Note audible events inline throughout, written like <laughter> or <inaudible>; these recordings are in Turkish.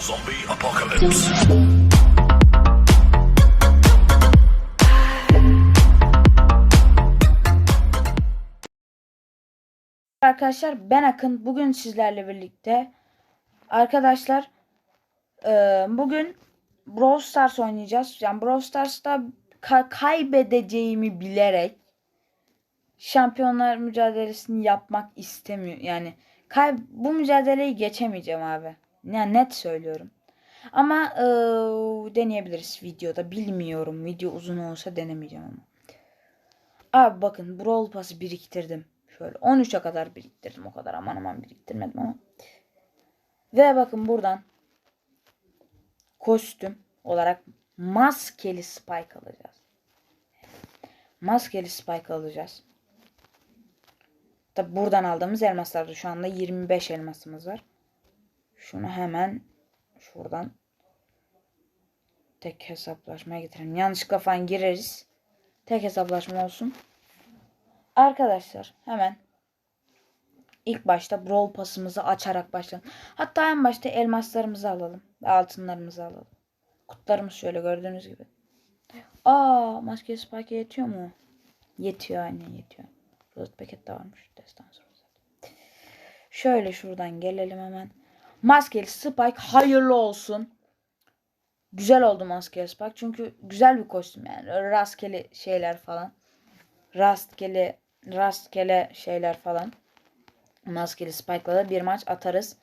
Zombie apocalypse. Arkadaşlar ben Akın. Bugün sizlerle birlikte arkadaşlar e, bugün Brawl Stars oynayacağız. Yani Brawl Stars'ta ka- kaybedeceğimi bilerek şampiyonlar mücadelesini yapmak istemiyor. Yani kay bu mücadeleyi geçemeyeceğim abi. Yani net söylüyorum. Ama e, deneyebiliriz videoda. Bilmiyorum. Video uzun olsa denemeyeceğim ama. Abi bakın Brawl Pass'ı biriktirdim. Şöyle 13'e kadar biriktirdim o kadar aman aman biriktirmedim ama. Ve bakın buradan kostüm olarak maskeli spike alacağız. Maskeli spike alacağız. Tabi buradan aldığımız elmaslarda şu anda 25 elmasımız var. Şunu hemen şuradan tek hesaplaşmaya getirelim. Yanlışlıkla falan gireriz. Tek hesaplaşma olsun. Arkadaşlar hemen ilk başta Brawl Pass'ımızı açarak başlayalım. Hatta en başta elmaslarımızı alalım. Altınlarımızı alalım. Kutlarımız şöyle gördüğünüz gibi. Aa maske spike yetiyor mu? Yetiyor aynen yetiyor. Rose paket de varmış. Destan. Şöyle şuradan gelelim hemen. Maskeli spike hayırlı olsun. Güzel oldu maskeli spike. Çünkü güzel bir kostüm yani. Rastgele şeyler falan rastgele rastgele şeyler falan. Maskeli Spike'la da bir maç atarız.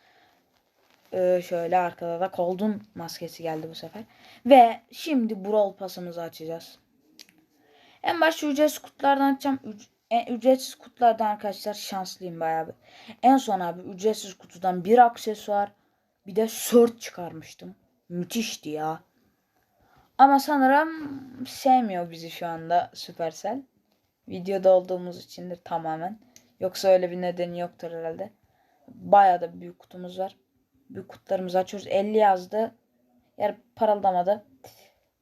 Ee, şöyle arkada da Cold'un maskesi geldi bu sefer. Ve şimdi Brawl Pass'ımızı açacağız. En başta ücretsiz kutulardan açacağım. Üc- en ücretsiz kutulardan arkadaşlar şanslıyım bayağı. En son abi ücretsiz kutudan bir aksesuar bir de sword çıkarmıştım. Müthişti ya. Ama sanırım sevmiyor bizi şu anda Supercell. Videoda olduğumuz içindir tamamen. Yoksa öyle bir nedeni yoktur herhalde. Bayağı da büyük kutumuz var. Büyük kutularımızı açıyoruz. 50 yazdı. Yer parıldamadı.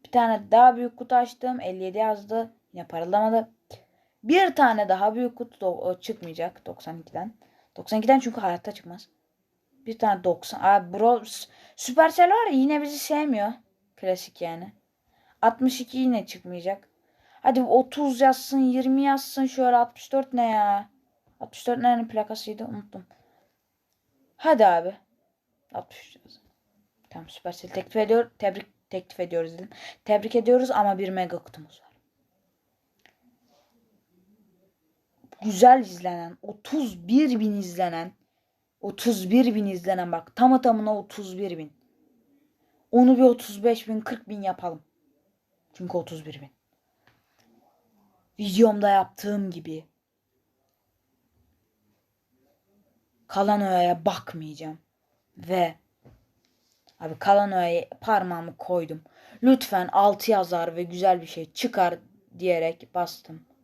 Bir tane daha büyük kutu açtım. 57 yazdı. Yine parıldamadı. Bir tane daha büyük kutu çıkmayacak 92'den. 92'den çünkü hayatta çıkmaz. Bir tane 90. Abi bro Supercell var ya yine bizi sevmiyor. Klasik yani. 62 yine çıkmayacak. Hadi 30 yazsın 20 yazsın şöyle 64 ne ya? 64 nerenin plakasıydı unuttum. Hadi abi. 63 yazın. Tamam Supercell teklif ediyor. Tebrik teklif ediyoruz dedim. Tebrik ediyoruz ama bir mega kutumuz var. Güzel izlenen 31 bin izlenen 31 bin izlenen bak tamı tamına 31 bin. Onu bir 35 bin 40 bin yapalım. Çünkü 31 bin videomda yaptığım gibi kalan öğeye bakmayacağım. Ve abi kalan öğeye parmağımı koydum. Lütfen altı yazar ve güzel bir şey çıkar diyerek bastım.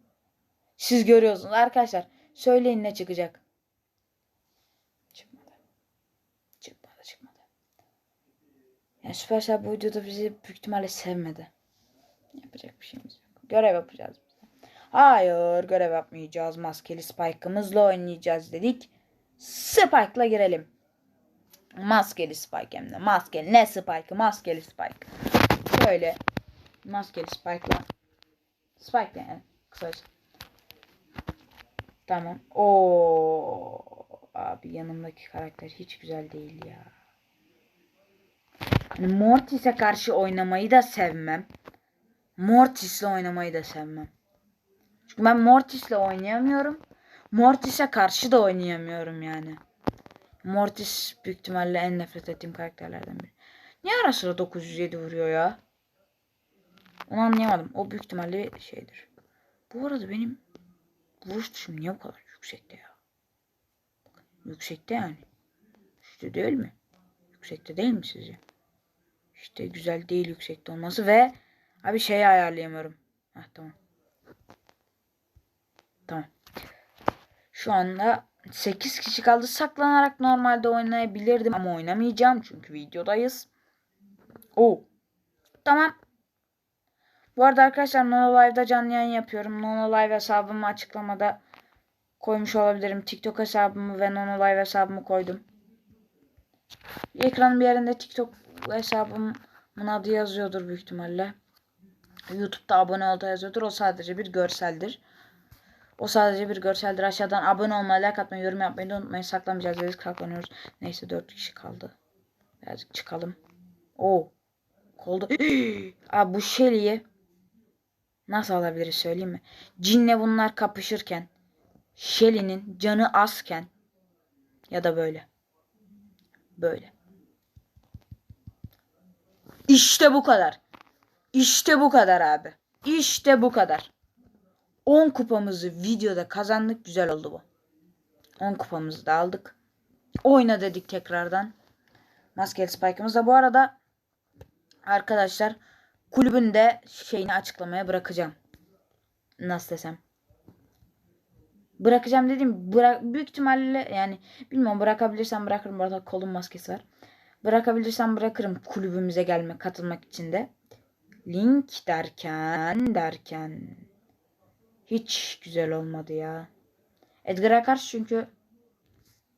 Siz görüyorsunuz arkadaşlar. Söyleyin ne çıkacak. Çıkmadı. Çıkmadı çıkmadı. Yani Supercell bu videoda bizi büyük ihtimalle sevmedi. Yapacak bir şeyimiz yok. Görev yapacağız. Hayır görev yapmayacağız. Maskeli Spike'ımızla oynayacağız dedik. Spike'la girelim. Maskeli Spike hem de. Maskeli. Ne Spike'ı? Maskeli Spike. Şöyle. Maskeli Spike'la. Spike yani. Kısaca. Tamam. Oo Abi yanımdaki karakter hiç güzel değil ya. Hani Mortis'e karşı oynamayı da sevmem. Mortis'le oynamayı da sevmem. Çünkü ben Mortis'le oynayamıyorum. Mortis'e karşı da oynayamıyorum yani. Mortis büyük ihtimalle en nefret ettiğim karakterlerden biri. Niye ara sıra 907 vuruyor ya? Onu anlayamadım. O büyük ihtimalle şeydir. Bu arada benim vuruş tuşum niye bu kadar yüksekte ya? Yüksekte yani. İşte değil mi? Yüksekte değil mi sizce? İşte güzel değil yüksekte olması ve abi şeyi ayarlayamıyorum. Heh tamam. Tamam. Şu anda 8 kişi kaldı. Saklanarak normalde oynayabilirdim ama oynamayacağım çünkü videodayız. Oo. Tamam. Bu arada arkadaşlar Nono Live'da canlı yayın yapıyorum. Nono Live hesabımı açıklamada koymuş olabilirim. TikTok hesabımı ve Nono Live hesabımı koydum. Ekranın bir yerinde TikTok hesabımın adı yazıyordur büyük ihtimalle. YouTube'da abone ol da yazıyordur. O sadece bir görseldir. O sadece bir görseldir. Aşağıdan abone olmayı, like atmayı, yorum yapmayı da unutmayın. Saklamayacağız. Biz saklanıyoruz. Neyse 4 kişi kaldı. Birazcık çıkalım. Oo. Koldu. <gasps> Abi bu Shelly'yi nasıl alabiliriz söyleyeyim mi? Cinle bunlar kapışırken Shelly'nin canı azken ya da böyle. Böyle. İşte bu kadar. İşte bu kadar abi. İşte bu kadar. 10 kupamızı videoda kazandık. Güzel oldu bu. 10 kupamızı da aldık. Oyna dedik tekrardan. Maskeli Spike'ımız da bu arada arkadaşlar kulübün de şeyini açıklamaya bırakacağım. Nasıl desem. Bırakacağım dedim. Bırak, büyük ihtimalle yani bilmiyorum bırakabilirsem bırakırım. Bu arada kolum maskesi var. Bırakabilirsem bırakırım kulübümüze gelmek, katılmak için de. Link derken derken hiç güzel olmadı ya. Edgar'a karşı çünkü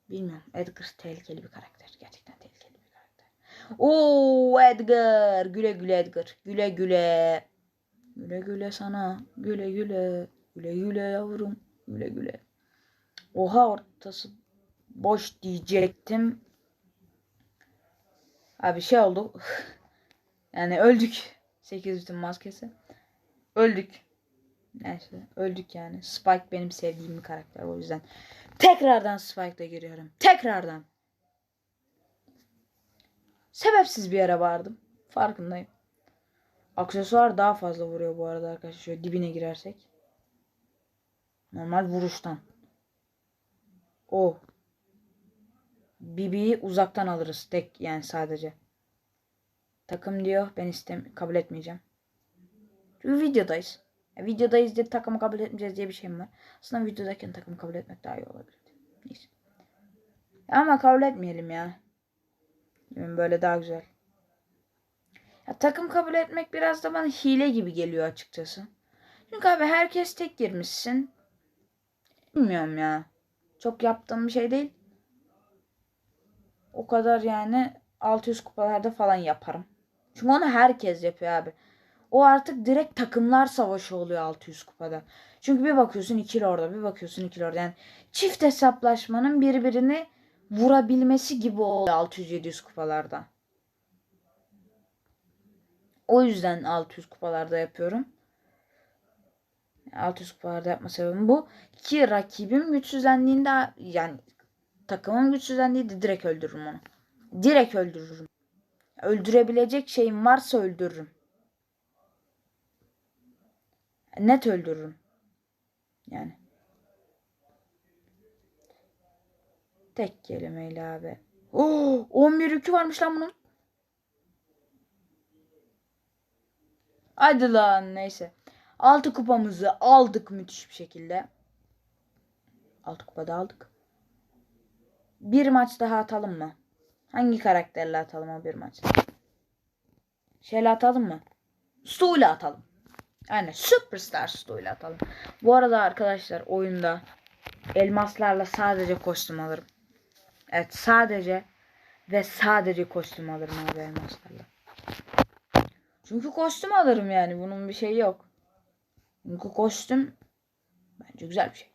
bilmiyorum. Edgar tehlikeli bir karakter. Gerçekten tehlikeli. Oo Edgar. Güle güle Edgar. Güle güle. Güle güle sana. Güle güle. Güle güle yavrum. Güle güle. Oha ortası boş diyecektim. Abi şey oldu. <laughs> yani öldük. 8 bütün maskesi. Öldük. Neyse öldük yani. Spike benim sevdiğim bir karakter o yüzden. Tekrardan Spike'da giriyorum. Tekrardan. Sebepsiz bir yere vardım. Farkındayım. Aksesuar daha fazla vuruyor bu arada arkadaşlar. Şöyle dibine girersek. Normal vuruştan. O. Bibi'yi uzaktan alırız. Tek yani sadece. Takım diyor. Ben istem kabul etmeyeceğim. Çünkü videodayız. Ya videodayız diye takımı kabul etmeyeceğiz diye bir şey mi var? Aslında videodayken takımı kabul etmek daha iyi olabilirdi. Neyse. Ama kabul etmeyelim ya. Yani böyle daha güzel. Ya, takım kabul etmek biraz da bana hile gibi geliyor açıkçası. Çünkü abi herkes tek girmişsin. Bilmiyorum ya. Çok yaptığım bir şey değil. O kadar yani 600 kupalarda falan yaparım. Çünkü onu herkes yapıyor abi. O artık direkt takımlar savaşı oluyor 600 kupada. Çünkü bir bakıyorsun ikili orada bir bakıyorsun ikili orada. Yani çift hesaplaşmanın birbirini vurabilmesi gibi oluyor 600-700 kupalarda. O yüzden 600 kupalarda yapıyorum. 600 kupalarda yapma sebebim bu. Ki rakibim güçsüzlendiğinde yani takımım güçsüzlendiğinde direkt öldürürüm onu. Direkt öldürürüm. Öldürebilecek şeyim varsa öldürürüm. Net öldürürüm. Yani. Tek kelimeyle abi. Oo, 11 yükü varmış lan bunun. Hadi lan neyse. 6 kupamızı aldık müthiş bir şekilde. 6 kupada aldık. Bir maç daha atalım mı? Hangi karakterle atalım o bir maçta? Şeyle atalım mı? Stu ile atalım. Aynen Superstar Stu ile atalım. Bu arada arkadaşlar oyunda elmaslarla sadece kostüm alırım. Evet sadece ve sadece kostüm alırım abi elmaslarla. Çünkü kostüm alırım yani bunun bir şeyi yok. Çünkü kostüm bence güzel bir şey.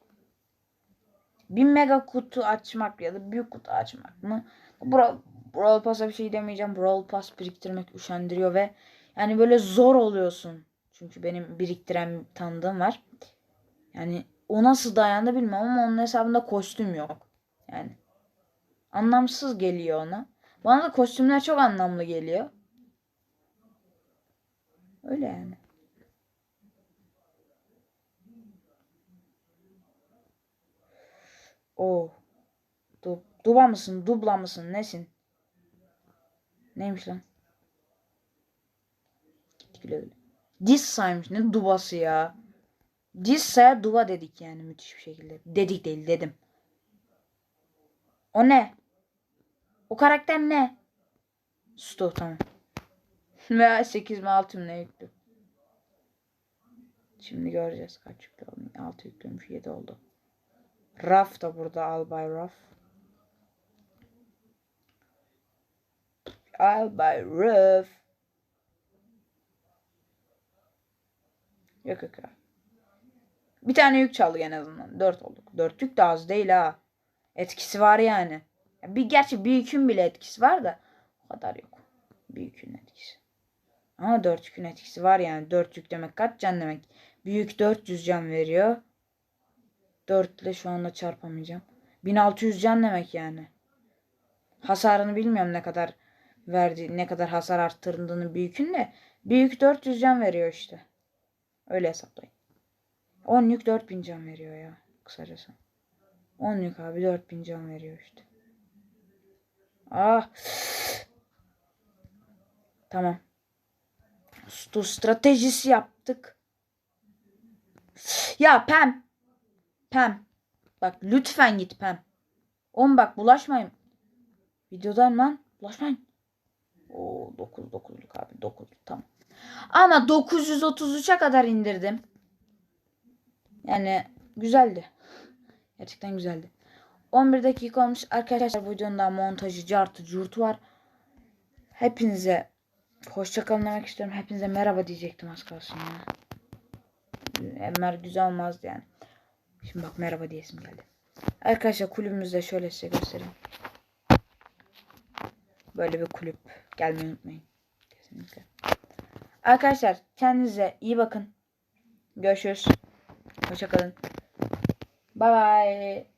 Bir mega kutu açmak ya da büyük kutu açmak mı? Bra Brawl Pass'a bir şey demeyeceğim. Brawl Pass biriktirmek üşendiriyor ve yani böyle zor oluyorsun. Çünkü benim biriktiren tanıdığım var. Yani o nasıl dayandı bilmem ama onun hesabında kostüm yok. Yani anlamsız geliyor ona. Bana da kostümler çok anlamlı geliyor. Öyle yani. O. Du duba mısın? Dubla mısın? Nesin? Neymiş lan? Dissa'ymış. Ne dubası ya? Dissa'ya duva dedik yani müthiş bir şekilde. Dedik değil dedim. O ne? O karakter ne? Sto tamam. <laughs> Veya 8 mi 6 mı ne yüklü? Şimdi göreceğiz kaç yüklü oldu. 6 yüklüymüş 7 oldu. Raf da burada Albay Raf. I'll buy roof. Yok yok. Bir tane yük çaldık en azından. Dört olduk. Dört yük de az değil ha. Etkisi var yani. Ya Bir gerçi bir yükün bile etkisi var da o kadar yok. Bir yükün etkisi. Ama dört yükün etkisi var yani. Dört yük demek kaç can demek. Bir yük 400 can veriyor. 4 ile şu anda çarpamayacağım. 1600 can demek yani. Hasarını bilmiyorum ne kadar verdi, ne kadar hasar arttırdığını bir yükün de bir yük 400 can veriyor işte. Öyle hesaplayın. 10 yük 4000 can veriyor ya kısacası. 10 yük abi 4000 can veriyor işte. Ah. Tamam. Stu stratejisi yaptık. Ya Pem. Pem. Bak lütfen git Pem. Oğlum bak bulaşmayın. Videodayım lan. Bulaşmayın. Oo 9 9'luk abi 9 tamam. Ama 933'e kadar indirdim. Yani güzeldi. Gerçekten güzeldi. 11 dakika olmuş. Arkadaşlar bu videonun daha montajı, cartı, curtu var. Hepinize hoşçakalın demek istiyorum. Hepinize merhaba diyecektim az kalsın ya. Emmer güzel olmazdı yani. Şimdi bak merhaba diyesim geldi. Arkadaşlar kulübümüzde şöyle size göstereyim. Böyle bir kulüp. Gelmeyi unutmayın. Kesinlikle. Arkadaşlar kendinize iyi bakın. Görüşürüz. Hoşçakalın. Bye bye.